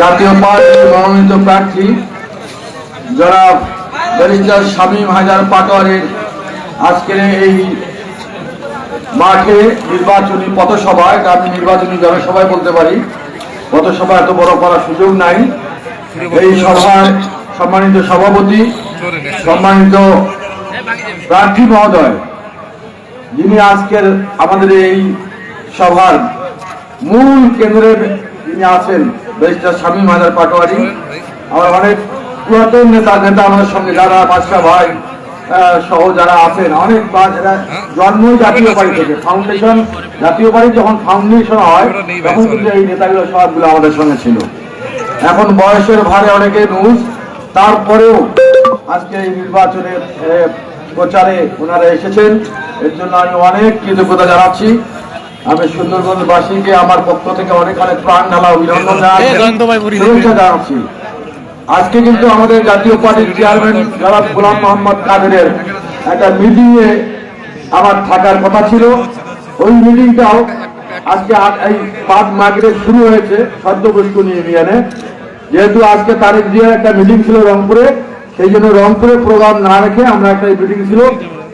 জাতীয় পার্টি মনোনীত প্রার্থী যারা ব্যারিস্টার শামীম হাজার পাটোয়ারির আজকের এই মাঠে নির্বাচনী পথসভা এটা আমি নির্বাচনী জনসভায় বলতে পারি পথসভা এত বড় করার সুযোগ নাই। এই সভায় সম্মানিত সভাপতি, সম্মানিত প্রার্থী মহোদয়, যিনি আজকের আমাদের এই সভার মূল কেন্দ্রের যিনি আছেন ব্যারিস্টার শামীম হাজার পাটোয়ারি। আমার অনেক পুরাতন নেতা নেতা আমাদের সঙ্গে যারা বাদশা ভাই সহ যারা আছেন, অনেক বা- এরা জন্মই জাতীয় বাড়ি থেকে ফাউন্ডেশন জাতীয় বাড়ি যখন ফাউন্ডেশন হয়, তখন কিন্তু এই নেতাগুলো সবগুলো আমাদের সঙ্গে ছিল। এখন বয়সের ভারে অনেকে নুজ তারপরেও আজকে এই নির্বাচনের প্রচারে ওনারা এসেছেন। এর জন্য আমি অনেক কৃতজ্ঞতা জানাচ্ছি। আমি সুন্দরবনবাসীকে আমার পক্ষ থেকে অনেক অনেক প্রাণ ঢালা অভিনন্দন জানাচ্ছি। আজকে কিন্তু আমাদের জাতীয় পার্টির চেয়ারম্যান জনাব গোলাম মোহাম্মদ কাদেরের একটা মিটিংয়ে আমার থাকার কথা ছিল। ওই মিটিংটাও আজকে এই পাঁচ মাগরে শুরু হয়েছে সদ্যপুষ্প ইউনিয়নে যেহেতু আজকে তারিখ দিয়ে একটা মিটিং ছিল রংপুরে সেই জন্য রংপুরে প্রোগ্রাম না রেখে আমরা একটা মিটিং ছিল।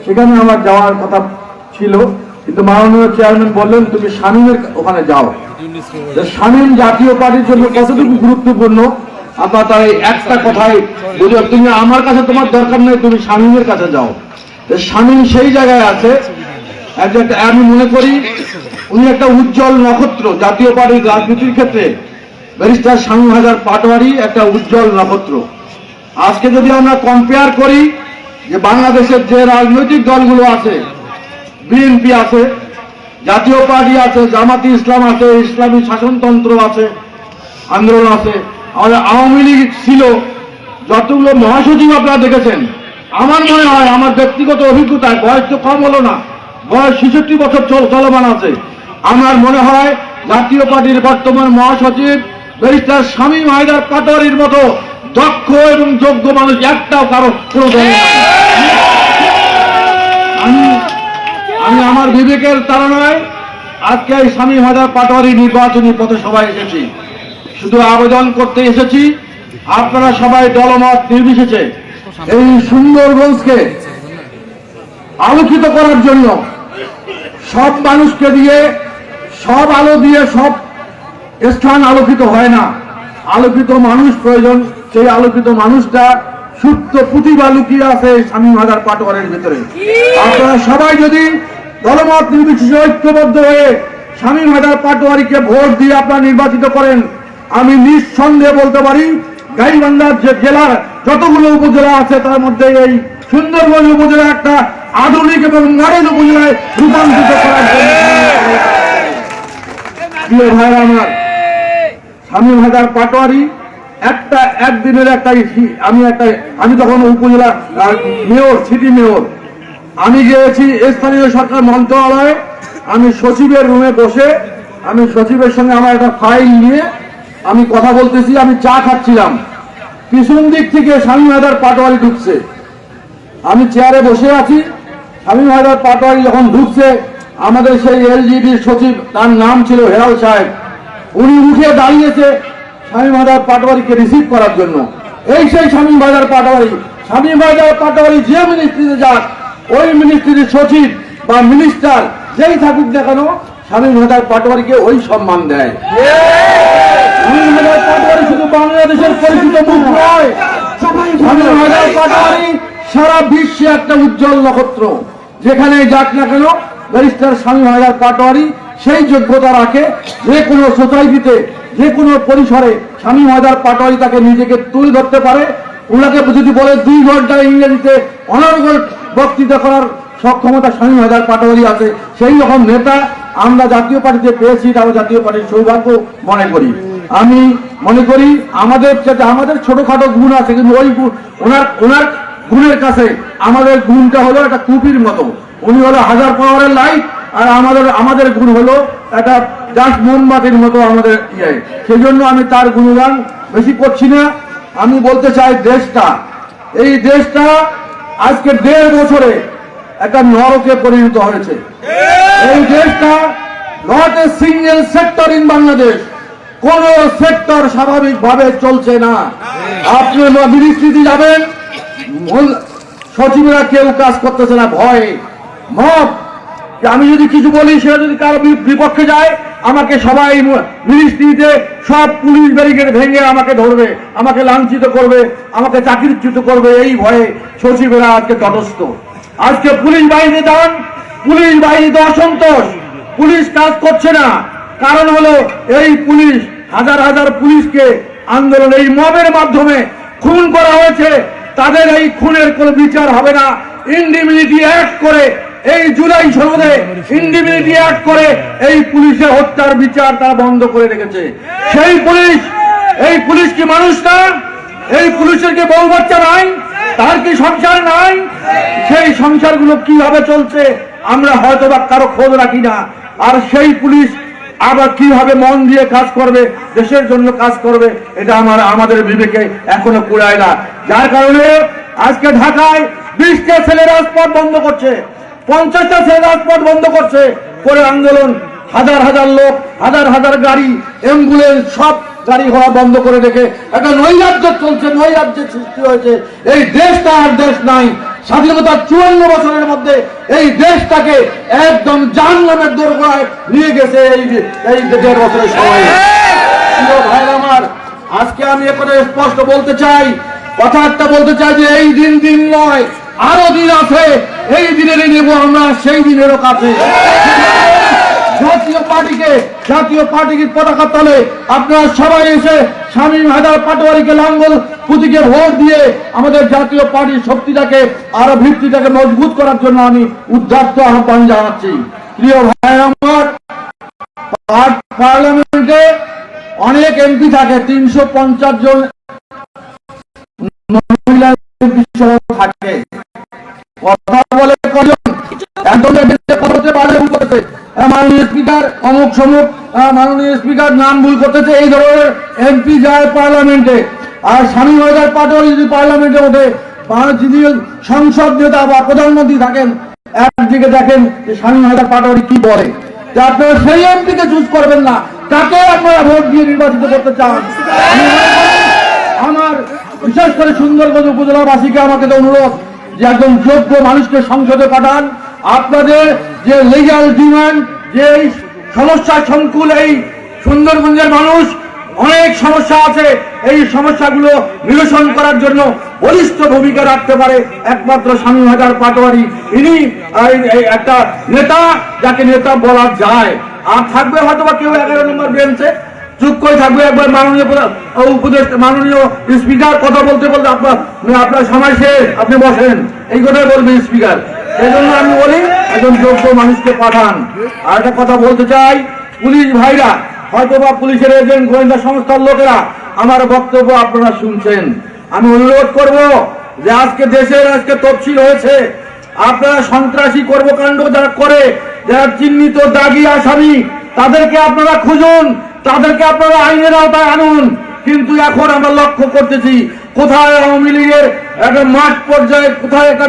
সেখানে আমার যাওয়ার কথা ছিল। কিন্তু মাননীয় চেয়ারম্যান বললেন, তুমি শামীমের ওখানে যাও। শামীম জাতীয় পার্টির জন্য কতটুকু গুরুত্বপূর্ণ? আপনার তার একটা কথাই বুঝো তুমি আমার কাছে তোমার দরকার নেই, তুমি শামীমের কাছে যাও। শামীম সেই জায়গায় আছে। আমি মনে করি, উনি একটা উজ্জ্বল নক্ষত্র, জাতীয় পার্টির রাজনীতির ক্ষেত্রে। ব্যারিস্টার শামীম হাজার পাটোয়ারি একটা উজ্জ্বল নক্ষত্র। আজকে যদি আমরা কম্পেয়ার করি যে বাংলাদেশের যে রাজনৈতিক দলগুলো আছে বিএনপি আছে, জাতীয় পার্টি আছে, জামাতি ইসলাম আছে, ইসলামী শাসনতন্ত্র আছে, আন্দোলন আছে। আমাদের আওয়ামী লীগ ছিল। যতগুলো মহাসচিব আপনারা দেখেছেন, আমার মনে হয় আমার ব্যক্তিগত অভিজ্ঞতায় বয়স তো কম হলো না, বয়স ছেষট্টি বছর চল- চলমান আছে। আমার মনে হয় জাতীয় পার্টির বর্তমান মহাসচিব, ব্যারিস্টার স্বামী হায়দার পাটোয়ারির মতো দক্ষ এবং যোগ্য মানুষ একটাও কারও কোনো আমি আমার বিবেকের তাড়নায় আজকে এই স্বামী হাজার পাটোয়ারি নির্বাচনী পথে সবাই এসেছি। শুধু আবেদন করতে এসেছি, আপনারা সবাই দলমত নির্বিশেষে এই সুন্দরগঞ্জকে আলোকিত করার জন্য সব মানুষকে দিয়ে, সব আলো দিয়ে সব স্থান আলোকিত হয় না। আলোকিত মানুষ প্রয়োজন, সেই আলোকিত মানুষটা সুপ্ত প্রতিভা লুকিয়ে আছে স্বামী হাজার পাটোয়ারের ভিতরে। আপনারা সবাই যদি দলমত নির্বিশেষে ঐক্যবদ্ধ হয়ে স্বামী হাজার পাটোয়ারিকে ভোট দিয়ে আপনারা নির্বাচিত করেন। আমি নিঃসন্দেহে বলতে পারি, গাইবান্ধার যে জেলার যতগুলো উপজেলা আছে, তার মধ্যে এই সুন্দরবন উপজেলা একটা আধুনিক এবং মডেল উপজেলায় রূপান্তরিত করার জন্য ভাইরা আমার স্বামী হাজার পাটোয়ারি একটা একদিনের একটা আমি একটা আমি তখন উপজেলা মেয়র সিটি মেয়র। আমি গিয়েছি স্থানীয় সরকার মন্ত্রণালয়ে। আমি সচিবের রুমে বসে, আমি সচিবের সঙ্গে আমার একটা ফাইল নিয়ে আমি কথা বলতেছি, আমি চা খাচ্ছিলাম। পিছন দিক থেকে স্বামী হাজার পাটোয়ারি ঢুকছে। আমি চেয়ারে বসে আছি, স্বামী হায়দার পাটোয়ারি যখন ঢুকছে, আমাদের সেই এলজিডির সচিব, তার নাম ছিল হেরাল সাহেব। উনি উঠে দাঁড়িয়েছে স্বামী হায়দার পাটোয়ারিকে রিসিভ করার জন্য। এই সেই শামীম হায়দার পাটোয়ারি শামীম হায়দার পাটোয়ারি যে মিনিস্ট্রিতে যাক ওই মিনিস্ট্রির সচিব বা মিনিস্টার যেই থাকুক না কেন শামীম হায়দার পাটোয়ারিকে ওই সম্মান দেয়। শুধু বাংলাদেশের পরিচিত মুখ নয়। পাটোয়ারি সারা বিশ্বে একটা উজ্জ্বল নক্ষত্র। যেখানে যাক না কেন, ব্যারিস্টার স্বামী হায়দার পাটোয়ারি সেই যোগ্যতা রাখে, যে কোনো সোসাইটিতে, যে কোনো পরিসরে স্বামী হায়দার পাটোয়ারি তাকে নিজেকে তুলে ধরতে পারে। ওনাকে যদি বলে দুই ঘণ্টা ইংরেজিতে অনর্গল বক্তৃতা করার সক্ষমতা স্বামী হায়দার পাটোয়ারি আছে। সেই রকম নেতা আমরা জাতীয় পার্টিতে পেয়েছি, তাও জাতীয় পার্টির সৌভাগ্য মনে করি। আমি মনে করি আমাদের যাতে আমাদের ছোটখাটো গুণ আছে, কিন্তু ওই ওনার ওনার গুণের কাছে আমাদের গুণটা হলো একটা কুপির মতো। উনি হলো হাজার পাওয়ারের লাইট, আর আমাদের আমাদের গুণ হলো একটা জাস্ট মোমবাতির মতো আমাদের ইয়ে। সেই জন্য আমি তার গুণগান বেশি করছি না। আমি বলতে চাই দেশটা। এই দেশটা আজকে দেড় বছরে একটা নরকে পরিণত হয়েছে। এই দেশটা not a single sector in Bangladesh. কোন সেক্টর স্বাভাবিকভাবে চলছে না। আপনি মিনিস্ট্রিতে যাবেন সচিবরা কেউ কাজ করতেছে না, ভয়ে। যে আমি যদি কিছু বলি, সেটা যদি কারও বিপক্ষে যায়, আমাকে সবাই মিনিস্ট্রিতে সব পুলিশ ব্যারিকেড ভেঙে আমাকে ধরবে, আমাকে লাঞ্ছিত করবে, আমাকে চাকরিচ্যুত করবে, এই ভয়ে সচিবেরা আজকে তটস্থ। আজকে পুলিশ বাহিনী যান পুলিশ বাহিনীতে অসন্তোষ, পুলিশ কাজ করছে না। কারণ হলো, এই পুলিশ, হাজার হাজার পুলিশকে আন্দোলন, এই মবের মাধ্যমে খুন করা হয়েছে। তাদের এই খুনের কোনো বিচার হবে না। ইন্ডিমিনিটি অ্যাক্ট করে এই জুলাই সনদে ইন্ডিমিনিটি অ্যাক্ট করে এই পুলিশের হত্যার বিচার তারা বন্ধ করে রেখেছে। সেই পুলিশ, এই পুলিশ কি মানুষ না? এই পুলিশের কি বউ বাচ্চা নাই? তার কি সংসার নাই? সেই সংসারগুলো কীভাবে চলছে, আমরা হয়তো বা কারও খোঁজ রাখি না। আর সেই পুলিশ আবার কীভাবে মন দিয়ে কাজ করবে, দেশের জন্য কাজ করবে, এটা আমার, আমাদের বিবেকে এখনও কুড়ায় না। যার কারণে আজকে ঢাকায় বিশটা ছেলে রাজপথ বন্ধ করছে। পঞ্চাশটা ছেলে রাজপথ বন্ধ করছে। করে আন্দোলন, হাজার হাজার লোক, হাজার হাজার গাড়ি, অ্যাম্বুলেন্স, সব গাড়ি ঘোড়া বন্ধ করে রেখে একটা নৈরাজ্য চলছে, নৈরাজ্যের সৃষ্টি হয়েছে। এই দেশটা আর দেশ নাই। স্বাধীনতার চুয়ান্ন বছরের মধ্যে এই দেশটাকে একদম জান নামের দোরগোড়ায় নিয়ে গেছে এই এই দেড় বছরের সময়। ভাইরা আমার, আজকে আমি একথা স্পষ্ট বলতে চাই। কথা একটা বলতে চাই যে এই দিন দিন নয়, আরও দিন আছে। এই দিনেরই নেব আমরা, সেই দিনেরও কাছে। জাতীয় পার্টিকে জাতীয় পার্টিকে পতাকা তলে আপনারা সবাই এসে স্বামী হায়দার পাটোয়ারিকে লাঙ্গল পুঁতিকে ভোট দিয়ে আমাদের জাতীয় পার্টির শক্তিটাকে আরও ভিত্তিটাকে মজবুত করার জন্য আমি উদ্যাত্ত আহ্বান জানাচ্ছি। প্রিয় ভাই আমার পার- পার্লামেন্টে অনেক এমপি থাকে, তিনশো পঞ্চাশ জন মহিলা থাকে। এমপিতে কথা বা প্রধানমন্ত্রী থাকেন, একদিকে দেখেন যে স্বামী হাজার পাটোয়ারি কি বলে। আপনারা সেই চুজ করবেন না, তাকে আপনারা ভোট দিয়ে নির্বাচিত করতে চান। আমার বিশেষ করে সুন্দরগঞ্জ উপজেলাবাসীকে আমাকে অনুরোধ যে একজন যোগ্য মানুষকে সংসদে পাঠান। আপনাদের যে লিগাল ডিমান্ড যে সমস্যা সংকুল, এই সুন্দরগঞ্জের মানুষ, অনেক সমস্যা আছে। এই সমস্যাগুলো নিরসন করার জন্য বলিষ্ঠ ভূমিকা রাখতে পারে একমাত্র স্বামী হাজার পাটোয়ারি। ইনি একটা নেতা, যাকে নেতা বলা যায়। আর থাকবে হয়তো বা কেউ এগারো নম্বর বেঞ্চে। চুপ করে থাকবে একবার মাননীয় উপদেশ, মাননীয় স্পিকার, কথা বলতে বলতে আপনার আপনার সময় শেষ, আপনি বসেন। এই কথাই বলবেন স্পিকার। এই জন্য আমি বলি, একজন যোগ্য মানুষকে পাঠান। আর একটা কথা বলতে চাই, পুলিশ ভাইরা হয়তো বা পুলিশের এজেন্ট, গোয়েন্দা সংস্থার লোকেরা, আমার বক্তব্য আপনারা শুনছেন। আমি অনুরোধ করব যে আজকে দেশের আজকে তফসিল হয়েছে, আপনারা সন্ত্রাসী কর্মকাণ্ড যারা করে, যারা চিহ্নিত দাগি আসামি, তাদেরকে আপনারা খুঁজুন, তাদেরকে আপনারা আইনের আওতায় আনুন। কিন্তু এখন আমরা লক্ষ্য করতেছি, কোথায় আওয়ামী লীগের একটা মাঠ পর্যায়ে, কোথায় একটা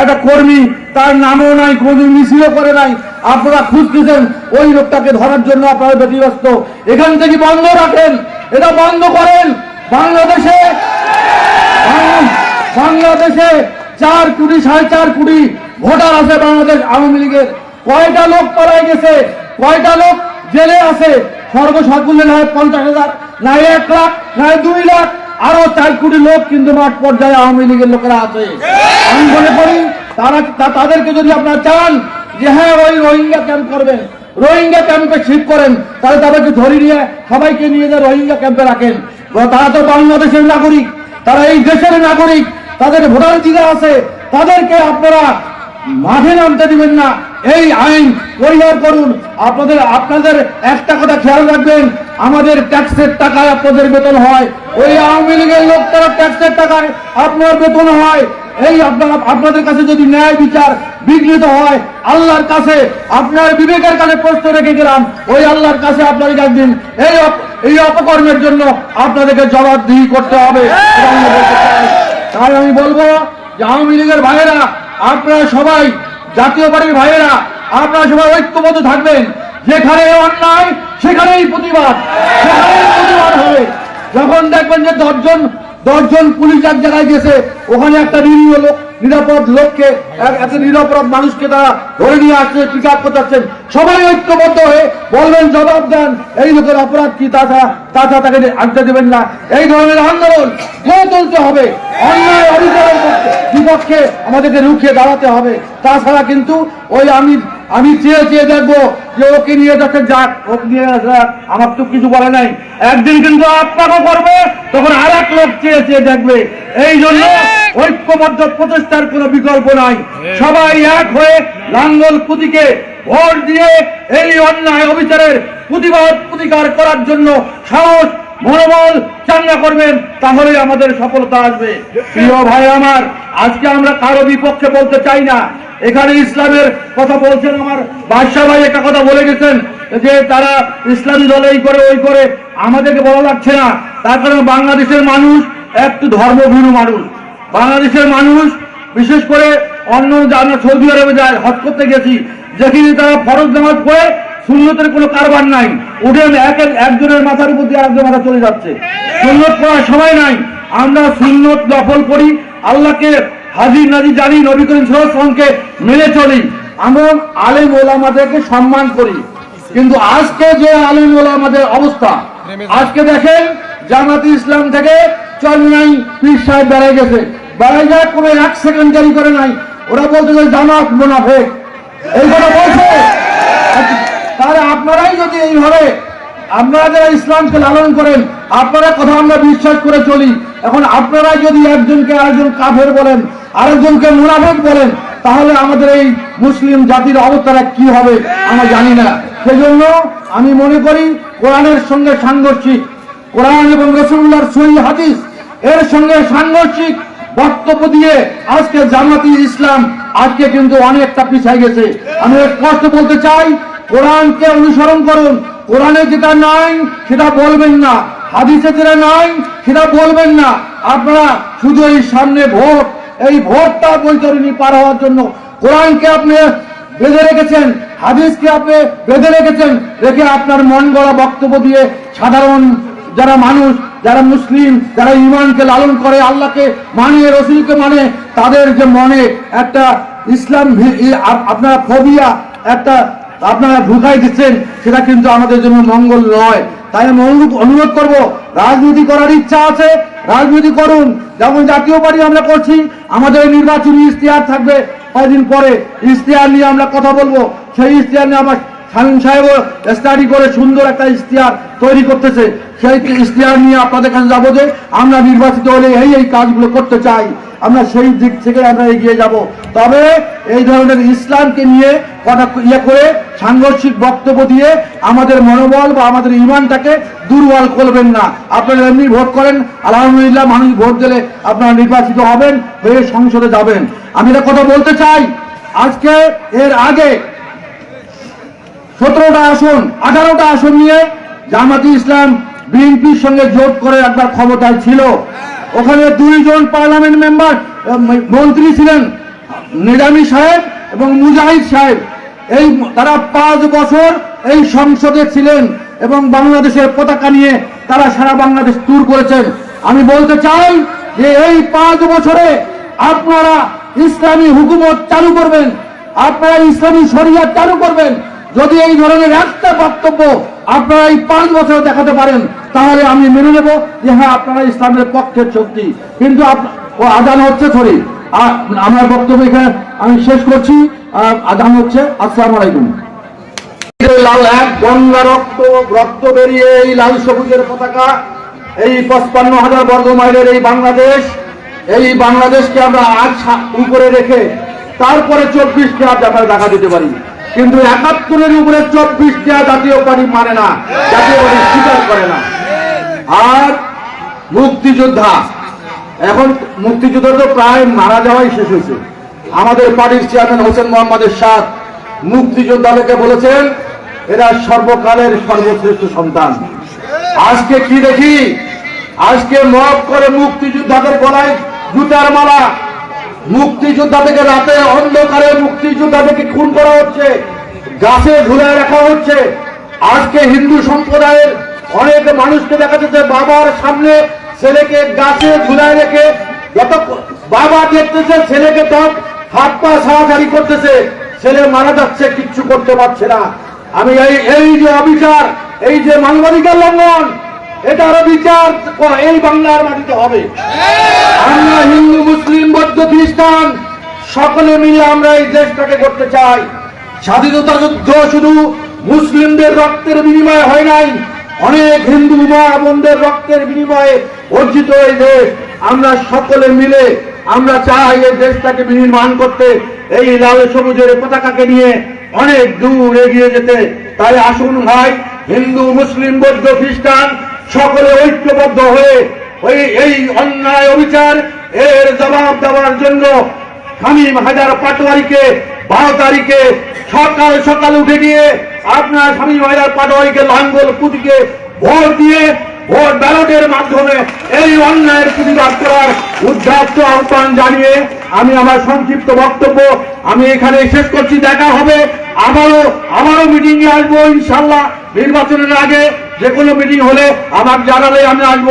একটা কর্মী তার নামও নাই কোনো মিছিলও করে নাই। আপনারা খুঁজতেছেন ওই লোকটাকে ধরার জন্য আপনারা ব্যতিব্যস্ত। এখান থেকে বন্ধ রাখেন। এটা বন্ধ করেন। বাংলাদেশে বাংলাদেশে চার কোটি, সাড়ে চার কোটি ভোটার আছে বাংলাদেশ আওয়ামী লীগের। কয়টা লোক পালায় গেছে? কয়টা লোক জেলে আছে? সর্বসাকুল্যে নয় পঞ্চাশ হাজার নাই এক লাখ নাই দুই লাখ, আরও চার কোটি লোক কিন্তু মাঠ পর্যায়ে আওয়ামী লীগের লোকেরা আছে। আমি মনে করি তারা তাদেরকে যদি আপনারা চান যে হ্যাঁ ওই রোহিঙ্গা ক্যাম্প করবেন রোহিঙ্গা ক্যাম্পে শিফট করেন, তাহলে তাদেরকে ধরে নিয়ে সবাইকে নিয়ে যে রোহিঙ্গা ক্যাম্পে রাখেন। তারা তো বাংলাদেশের নাগরিক, তারা এই দেশের নাগরিক, তাদের ভোটার অধিকার আছে, তাদেরকে আপনারা মাঠে নামতে দিবেন না। এই আইন পরিহার করুন। আপনাদের আপনাদের একটা কথা খেয়াল রাখবেন, আমাদের ট্যাক্সের টাকায় আপনাদের বেতন হয়। ওই আওয়ামী লীগের লোক, তারা ট্যাক্সের টাকায় আপনার বেতন হয়। এই আপনারা, আপনাদের কাছে যদি ন্যায় বিচার বিঘ্নিত হয়, আল্লাহর কাছে আপনার বিবেকের কাছে প্রশ্ন রেখে গেলাম, ওই আল্লাহর কাছে আপনারা একদিন এই এই অপকর্মের জন্য আপনাদেরকে জবাবদিহি করতে হবে। তাই আমি বলব যে আওয়ামী লীগের ভাইয়েরা, আপনারা সবাই, জাতীয় পার্টির ভাইয়েরা, আপনারা সবাই ঐক্যবদ্ধ থাকবেন। যেখানে অন্যায়, সেখানেই প্রতিবাদ। সেখানেই প্রতিবাদ হবে। যখন দেখবেন যে দশজন দশজন পুলিশ এক জায়গায় গেছে, ওখানে একটা নিরীহ লোক, নিরাপদ লোককে, এক- একটা নিরাপরাধ মানুষকে তারা ধরে নিয়ে আসছে পিক আপ সবাই ঐক্যবদ্ধ হয়ে বলবেন, জবাব দেন, এই লোকের অপরাধ কি, তাছাড়া তাছাড়া তাকে আনতে দেবেন না। এই ধরনের আন্দোলন গড়ে তুলতে হবে। অন্যায় অবিচারের পক্ষে- বিপক্ষে আমাদেরকে রুখে দাঁড়াতে হবে। তাছাড়া কিন্তু ওই আমি আমি চেয়ে চেয়ে দেখব যে ওকে নিয়ে যাচ্ছে যাক ওকে নিয়ে যাক। আমার তো কিছু বলে নাই। একদিন কিন্তু আপনাকে করবে তখন আর এক লোক চেয়ে চেয়ে দেখবে। এই জন্য ঐক্যবদ্ধ প্রচেষ্টার কোনো বিকল্প নাই। সবাই এক হয়ে লাঙ্গল পুতিকে ভোট দিয়ে এই অন্যায় অবিচারের প্রতিবাদ প্রতিকার করার জন্য সাহস মনোবল চাঙ্গা করবেন তাহলে আমাদের সফলতা আসবে। প্রিয় ভাই আমার আজকে আমরা কারও বিপক্ষে বলতে চাই না। এখানে ইসলামের কথা বলছেন আমার বাদশাহ ভাই, একটা কথা বলে গেছেন যে তারা ইসলামী দল এই করে, ওই করে। আমাদেরকে বলা লাগছে না। তার কারণ বাংলাদেশের মানুষ একটু ধর্মভীরু মানুষ। বাংলাদেশের মানুষ, বিশেষ করে অন্য আমরা সৌদি আরবে যাই, হজ করতে গেছি, যেখানে তারা ফরজ নামাজ পড়ে, সুন্নতের কোনো কারবার নাই। উঠে এক এক- একজনের মাথার উপর দিয়ে আরেকজন মাথা চলে যাচ্ছে। সুন্নত করার সময় নাই। আমরা সুন্নত দখল করি, আল্লাহকে হাজির নাজি জানি নবী করিম সঙ্গে মেনে চলি। আমরা আলেম ওলামাদেরকে সম্মান করি। কিন্তু আজকে যে আলেম ওলামাদের অবস্থা, আজকে দেখেন জামাতি ইসলাম থেকে চল নাই, পীর সাহেব বেড়াই গেছে। কোনো এক সেকেন্ড জারি করে নাই। ওরা বলতে যে জামাত এই কথা বলছে। তাহলে আপনারাই যদি এইভাবে আপনারা যারা ইসলামকে লালন করেন, আপনারা কথা আমরা বিশ্বাস করে চলি। এখন আপনারাই যদি একজনকে আরেকজন কাফের বলেন আরেকজনকে মুনাফেক বলেন, তাহলে আমাদের এই মুসলিম জাতির অবস্থাটা কি হবে আমরা জানি না। সেজন্য আমি মনে করি কোরআনের সঙ্গে সাংঘর্ষিক, কোরআন এবং রসুল্লাহর সহি হাদিস, এর সঙ্গে সাংঘর্ষিক বক্তব্য দিয়ে আজকে জামাতি ইসলাম আজকে কিন্তু অনেকটা পিছাই গেছে। আমি স্পষ্ট বলতে চাই, কোরআনকে অনুসরণ করুন। কোরআনে যেটা নাই, সেটা বলবেন না। হাদিসে যেটা নাই, সেটা বলবেন না। আপনারা শুধু এই সামনে ভোট এই ভোটটা বৈতরণী পার হওয়ার জন্য। কোরআনকে আপনি বেঁধে রেখেছেন, হাদিসকে আপনি বেঁধে রেখেছেন, রেখে আপনার মন গড়া বক্তব্য দিয়ে সাধারণ যারা মানুষ, যারা মুসলিম, যারা ইমানকে লালন করে, আল্লাহকে মানে রসুলকে মানে তাদের যে মনে একটা ইসলাম আপনারা ফবিয়া একটা আপনারা ঢুকাই দিচ্ছেন, সেটা কিন্তু আমাদের জন্য মঙ্গল নয়। তাই আমি অনুরোধ করব, রাজনীতি করার ইচ্ছা আছে, রাজনীতি করুন। যেমন জাতীয় পার্টি আমরা করছি, আমাদের নির্বাচনী ইশতেহার থাকবে। কয়েকদিন পরে ইশতেহার নিয়ে আমরা কথা বলব, সেই ইশতেহার নিয়ে আমার শামীম সাহেবও স্টাডি করে সুন্দর একটা ইশতেহার তৈরি করতেছে। সেই ইশতেহার নিয়ে আপনাদের কাছে যাব যে আমরা নির্বাচিত হলে এই এই কাজগুলো করতে চাই। আমরা সেই দিক থেকে আমরা এগিয়ে যাব। তবে এই ধরনের ইসলামকে নিয়ে কটা ইয়ে করে সাংঘর্ষিক বক্তব্য দিয়ে আমাদের মনোবল বা আমাদের ইমানটাকে দুর্বল করবেন না। আপনারা এমনি ভোট করেন, আলহামদুলিল্লাহ মানুষ ভোট দিলে আপনারা নির্বাচিত হবেন, হয়ে সংসদে যাবেন। আমি এটা কথা বলতে চাই। আজকে, এর আগে সতেরোটা আসন, আঠারোটা আসন নিয়ে জামাতি ইসলাম বিএনপির সঙ্গে জোট করে একবার ক্ষমতায় ছিল। ওখানে দুইজন পার্লামেন্ট মেম্বার মন্ত্রী ছিলেন নিজামী সাহেব এবং মুজাহিদ সাহেব। এই তারা পাঁচ বছর এই সংসদে ছিলেন এবং বাংলাদেশের পতাকা নিয়ে তারা সারা বাংলাদেশ ট্যুর করেছেন। আমি বলতে চাই যে এই পাঁচ বছরে আপনারা ইসলামী হুকুমত চালু করবেন, আপনারা ইসলামী শরিয়া চালু করবেন যদি এই ধরনের একটা বক্তব্য আপনারা এই পাঁচ বছর দেখাতে পারেন, তাহলে আমি মেনে নেব যে হ্যাঁ আপনারা ইসলামের পক্ষের শক্তি কিন্তু ও আদান হচ্ছে সরি আমার বক্তব্য এখানে আমি শেষ করছি। আদান হচ্ছে, আসসালামু আলাইকুম। লাল এক, গঙ্গা রক্ত রক্ত বেরিয়ে এই লাল সবুজের পতাকা, এই পঁচপান্ন হাজার বর্গ মাইলের এই বাংলাদেশ, এই বাংলাদেশকে আমরা আজ উপরে রেখে তারপরে চব্বিশকে আজ আমরা দেখা দিতে পারি। কিন্তু একাত্তরের উপরে চব্বিশটা জাতীয় পার্টি মানে না, জাতীয় পার্টি স্বীকার করে না। আর মুক্তিযোদ্ধা, এখন মুক্তিযুদ্ধ তো প্রায় মারা যাওয়াই শেষ হয়েছে। আমাদের পার্টির চেয়ারম্যান হোসেন মোহাম্মদের সাথ মুক্তিযোদ্ধাদেরকে বলেছেন, এরা সর্বকালের সর্বশ্রেষ্ঠ সন্তান। আজকে কি দেখি? আজকে মত করে মুক্তিযোদ্ধাদের গলায় জুতার মালা মুক্তিযোদ্ধা থেকে রাতে অন্ধকারে মুক্তিযোদ্ধা থেকে খুন করা হচ্ছে। গাছে ঝুলায় রাখা হচ্ছে। আজকে হিন্দু সম্প্রদায়ের অনেক মানুষকে দেখা যাচ্ছে বাবার সামনে ছেলেকে গাছে ঝুলায় রেখে যত বাবা দেখতেছে, ছেলেকে তখন হাত পা ছাড়াছাড়ি করতেছে। ছেলে মারা যাচ্ছে, কিচ্ছু করতে পারছে না। আমি এই এই যে অবিচার, এই যে মানবাধিকার লঙ্ঘন এটারও বিচার এই বাংলার মাটিতে হবে। আমরা হিন্দু, মুসলিম, বৌদ্ধ, খ্রিস্টান, সকলে মিলে আমরা এই দেশটাকে করতে চাই। স্বাধীনতা যুদ্ধ শুধু মুসলিমদের রক্তের বিনিময়ে হয় নাই, অনেক হিন্দু মা বোনদের রক্তের বিনিময়ে অর্জিত এই দেশ। আমরা সকলে মিলে আমরা চাই এই দেশটাকে বিনির্মাণ করতে, এই লাল সবুজের পতাকাকে নিয়ে অনেক দূর এগিয়ে যেতে। তাই আসুন ভাই, হিন্দু, মুসলিম, বৌদ্ধ, খ্রিস্টান সকলে ঐক্যবদ্ধ হয়ে ওই, এই অন্যায় অবিচার এর জবাব দেওয়ার জন্য হামিম হাজার পাটোয়ারিকে বারো তারিখে সকাল সকাল উঠে গিয়ে আপনার স্বামী হাজার পাটোয়ারিকে লাঙ্গল পুঁতিকে ভোট দিয়ে ভোট ব্যালটের মাধ্যমে এই অন্যায়ের প্রতিবাদ করার উদ্যাপ্ত আহ্বান জানিয়ে আমি আমার সংক্ষিপ্ত বক্তব্য আমি এখানে শেষ করছি। দেখা হবে আবারও আবারও মিটিংয়ে আসব ইনশাল্লাহ নির্বাচনের আগে যে কোনো মিটিং হলে আমার জানালে আমি আসব।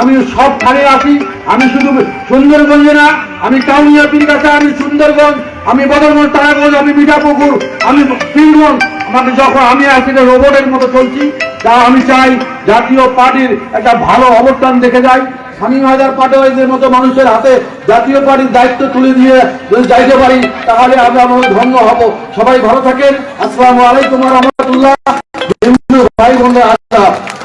আমি সবখানে আসি আমি শুধু সুন্দরগঞ্জে না, আমি কাউনিয়া পীরগাছা, আমি সুন্দরগঞ্জ, আমি বদরগঞ্জ, তারাগঞ্জ, আমি মিঠাপুকুর, আমি পীরগঞ্জ আমাকে যখন আমি আসি রোবটের মতো চলছি তা আমি চাই জাতীয় পার্টির একটা ভালো অবস্থান দেখে যাই স্বামী হাজার পাটোয়ারিদের মতো মানুষের হাতে জাতীয় পার্টির দায়িত্ব তুলে দিয়ে যদি যাইতে পারি, তাহলে আমরা আমাদের ধন্য হব। সবাই ভালো থাকেন। আসসালামু আলাইকুম রহমতুল্লাহ। ভাই বোনরা 자.